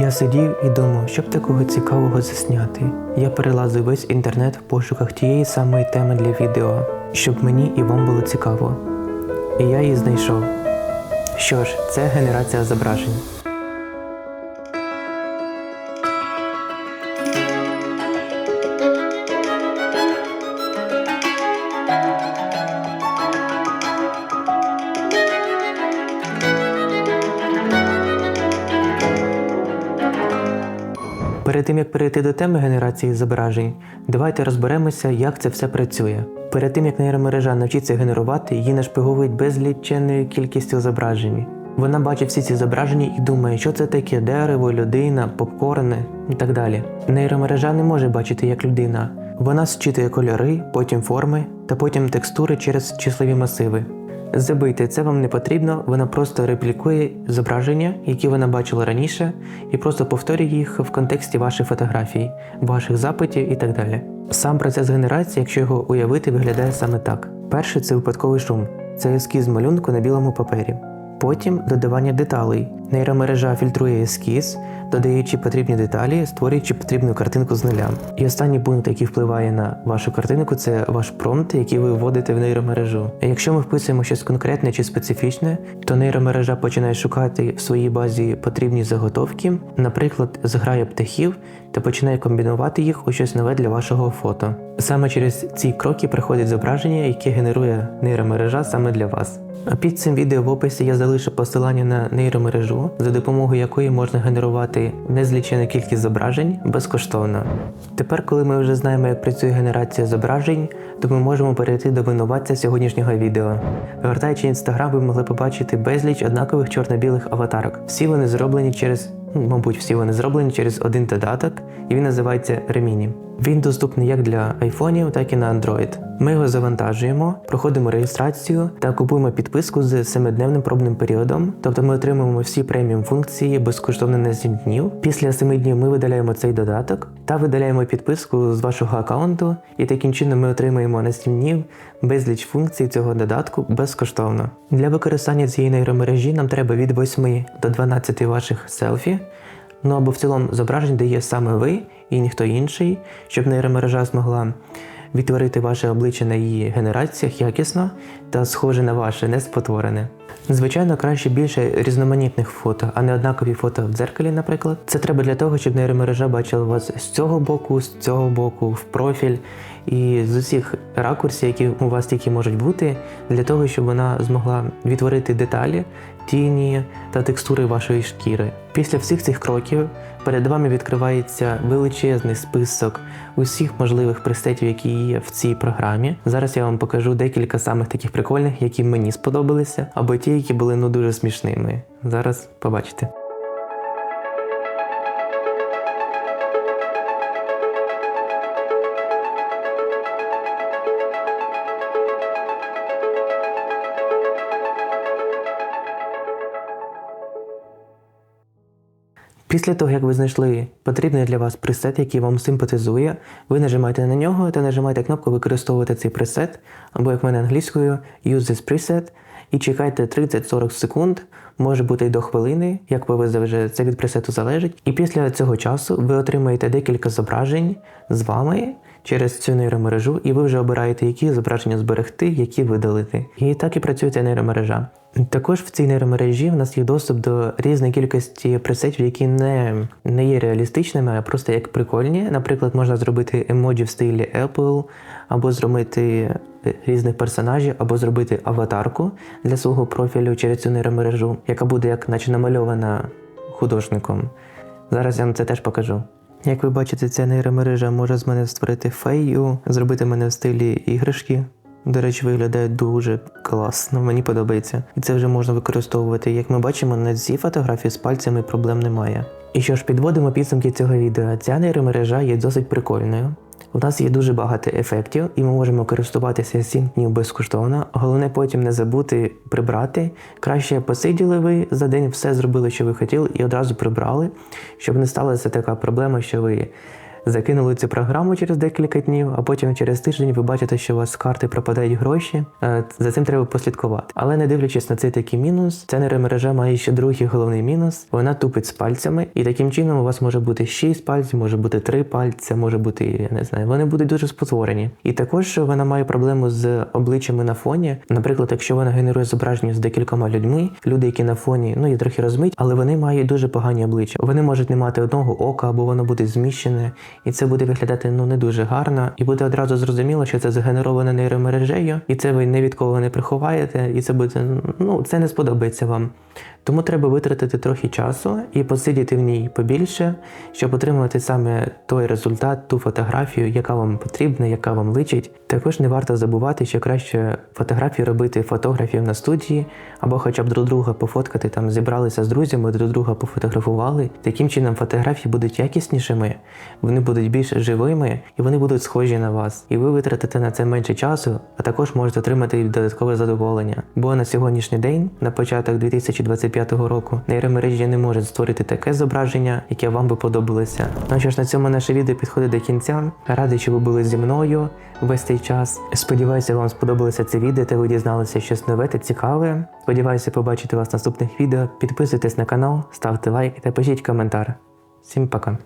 Я сидів і думав, що б такого цікавого засняти. Я перелазив весь інтернет в пошуках тієї самої теми для відео, щоб мені і вам було цікаво. І я її знайшов. Що ж, це генерація зображень. Перед тим як перейти до теми генерації зображень, давайте розберемося, як це все працює. Перед тим як нейромережа навчиться генерувати, її нашпиговують безліченною кількістю зображень. Вона бачить всі ці зображення і думає, що це таке дерево, людина, попкорни і так далі. Нейромережа не може бачити як людина. Вона зчитує кольори, потім форми та потім текстури через числові масиви. Забийте, це вам не потрібно, вона просто реплікує зображення, які вона бачила раніше, і просто повторює їх в контексті ваших фотографій, ваших запитів і так далі. Сам процес генерації, якщо його уявити, виглядає саме так: перше це випадковий шум, це ескіз малюнку на білому папері. Потім додавання деталей. Нейромережа фільтрує ескіз, додаючи потрібні деталі, створюючи потрібну картинку з нуля. І останній пункт, який впливає на вашу картинку, це ваш промпт, який ви вводите в нейромережу. Якщо ми вписуємо щось конкретне чи специфічне, то нейромережа починає шукати в своїй базі потрібні заготовки, наприклад, зграє птахів, та починає комбінувати їх у щось нове для вашого фото. Саме через ці кроки приходить зображення, яке генерує нейромережа саме для вас. А під цим відео в описі я залишу посилання на нейромережу, за допомогою якої можна генерувати незлічену кількість зображень безкоштовно. Тепер, коли ми вже знаємо, як працює генерація зображень, то ми можемо перейти до винуватця сьогоднішнього відео. Гортаючи інстаграм, ви могли побачити безліч однакових чорно-білих аватарок. Всі вони зроблені через, мабуть, всі вони зроблені через один додаток, і він називається Remini. Він доступний як для айфонів, так і на Android. Ми його завантажуємо, проходимо реєстрацію та купуємо підписку з 7-дневним пробним періодом. Тобто ми отримуємо всі преміум функції безкоштовно на 7 днів. Після 7 днів ми видаляємо цей додаток та видаляємо підписку з вашого аккаунту, і таким чином ми отримаємо на 7 днів безліч функцій цього додатку безкоштовно. Для використання цієї нейромережі нам треба від 8 до 12 ваших селфі. Ну або в цілому зображень дає саме ви і ніхто інший, щоб нейромережа змогла відтворити ваше обличчя на її генераціях якісно та схоже на ваше, не спотворене. Звичайно, краще більше різноманітних фото, а не однакові фото в дзеркалі, наприклад. Це треба для того, щоб нейромережа бачила вас з цього боку, з цього боку, в профіль і з усіх ракурсів, які у вас тільки можуть бути, для того, щоб вона змогла відтворити деталі, тіні та текстури вашої шкіри. Після всіх цих кроків перед вами відкривається величезний список усіх можливих пресетів, які є в цій програмі. Зараз я вам покажу декілька самих таких прикольних, які мені сподобалися, або ті, які були ну дуже смішними. Зараз побачите. Після того, як ви знайшли потрібний для вас пресет, який вам симпатизує, ви нажимаєте на нього та нажимаєте кнопку Використовувати цей пресет, або як в мене англійською Use this preset, і чекайте 30-40 секунд, може бути й до хвилини, як повезе вже це від пресету залежить. І після цього часу ви отримаєте декілька зображень з вами через цю нейромережу, і ви вже обираєте, які зображення зберегти, які видалити. І так і працює ця нейромережа. Також в цій нейромережі в нас є доступ до різної кількості пресетів, які не, не є реалістичними, а просто як прикольні. Наприклад, можна зробити емоджі в стилі Apple, або зробити різних персонажів, або зробити аватарку для свого профілю через цю нейромережу, яка буде як наче намальована художником. Зараз я вам це теж покажу. Як ви бачите, ця нейромережа може з мене створити фею, зробити мене в стилі іграшки. До речі, виглядає дуже класно, мені подобається. І це вже можна використовувати. Як ми бачимо, на цій фотографії з пальцями проблем немає. І що ж, підводимо підсумки цього відео. Ця нейромережа є досить прикольною. У нас є дуже багато ефектів, і ми можемо користуватися 7 днів безкоштовно. Головне потім не забути прибрати. Краще посиділи ви за день, все зробили, що ви хотіли, і одразу прибрали, щоб не сталася така проблема, що ви закинули цю програму через декілька днів, а потім через тиждень ви бачите, що у вас з карти пропадають гроші. Е, За цим треба послідкувати. Але не дивлячись на цей такий мінус, ця нейромережа має ще другий головний мінус. Вона тупить з пальцями, і таким чином у вас може бути 6 пальців, може бути 3 пальця, може бути, я не знаю, вони будуть дуже спотворені. І також вона має проблему з обличчями на фоні. Наприклад, якщо вона генерує зображення з декількома людьми, люди, які на фоні, ну є трохи розмиті, але вони мають дуже погані обличчя. Вони можуть не мати одного ока, або воно буде зміщене, і це буде виглядати ну не дуже гарно. І буде одразу зрозуміло, що це згенероване нейромережею, і це ви ні від кого не приховаєте, і це буде ну це не сподобається вам. Тому треба витратити трохи часу і посидіти в ній побільше, щоб отримати саме той результат, ту фотографію, яка вам потрібна, яка вам личить. Також не варто забувати, що краще фотографії робити фотографів на студії, або хоча б друг друга пофоткати, там зібралися з друзями, друг друга пофотографували. Таким чином фотографії будуть якіснішими, вони будуть більш живими і вони будуть схожі на вас. І ви витратите на це менше часу, а також можете отримати додаткове задоволення. Бо на сьогоднішній день, на початок 2025 року, нейромережі не можуть створити таке зображення, яке вам би подобалося. Ну що ж, на цьому наше відео підходить до кінця. Радий, що ви були зі мною весь цей час. Сподіваюся, вам сподобалося це відео та ви дізналися щось нове та цікаве. Сподіваюся побачити вас в наступних відео. Підписуйтесь на канал, ставте лайк та пишіть коментар. Всім пока!